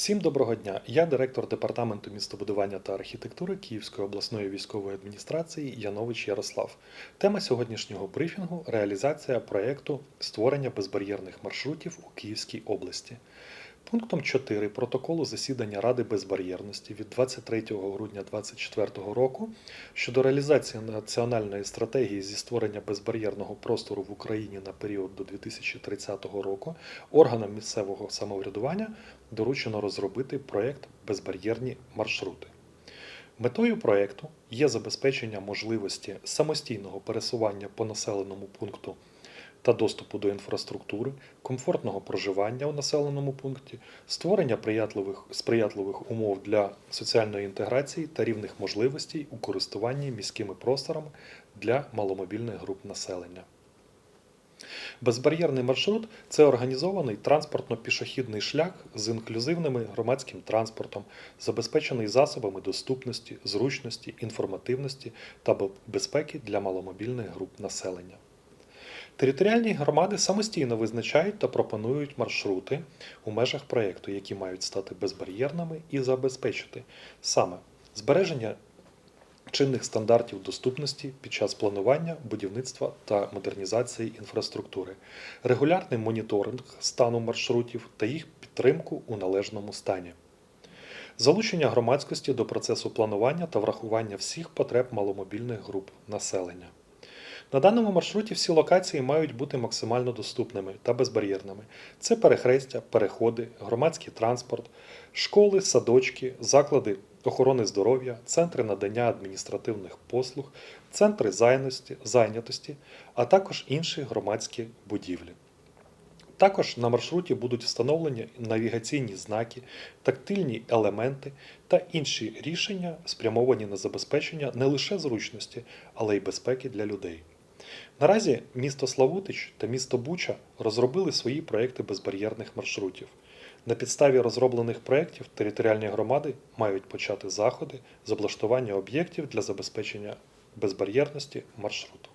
Всім доброго дня! Я директор департаменту містобудування та архітектури Київської обласної військової адміністрації Янович Ярослав. Тема сьогоднішнього брифінгу реалізація проєкту створення безбар'єрних маршрутів у Київській області. Пунктом 4 протоколу засідання Ради безбар'єрності від 23 грудня 2024 року щодо реалізації національної стратегії зі створення безбар'єрного простору в Україні на період до 2030 року органам місцевого самоврядування доручено розробити проєкт Безбар'єрні маршрути. Метою проєкту є забезпечення можливості самостійного пересування по населеному пункту та доступу до інфраструктури, комфортного проживання у населеному пункті, створення приятливих, сприятливих умов для соціальної інтеграції та рівних можливостей у користуванні міськими просторами для маломобільних груп населення. Безбар'єрний маршрут це організований транспортно-пішохідний шлях з інклюзивним громадським транспортом, забезпечений засобами доступності, зручності, інформативності та безпеки для маломобільних груп населення. Територіальні громади самостійно визначають та пропонують маршрути у межах проєкту, які мають стати безбар'єрними і забезпечити саме збереження чинних стандартів доступності під час планування, будівництва та модернізації інфраструктури, регулярний моніторинг стану маршрутів та їх підтримку у належному стані. Залучення громадськості до процесу планування та врахування всіх потреб маломобільних груп населення. На даному маршруті всі локації мають бути максимально доступними та безбар'єрними. Це перехрестя, переходи, громадський транспорт, школи, садочки, заклади охорони здоров'я, центри надання адміністративних послуг, центри зайності, зайнятості, а також інші громадські будівлі. Також на маршруті будуть встановлені навігаційні знаки, тактильні елементи та інші рішення, спрямовані на забезпечення не лише зручності, але й безпеки для людей. Наразі місто Славутич та місто Буча розробили свої проекти безбар'єрних маршрутів. На підставі розроблених проєктів територіальні громади мають почати заходи з облаштування об'єктів для забезпечення безбар'єрності маршруту.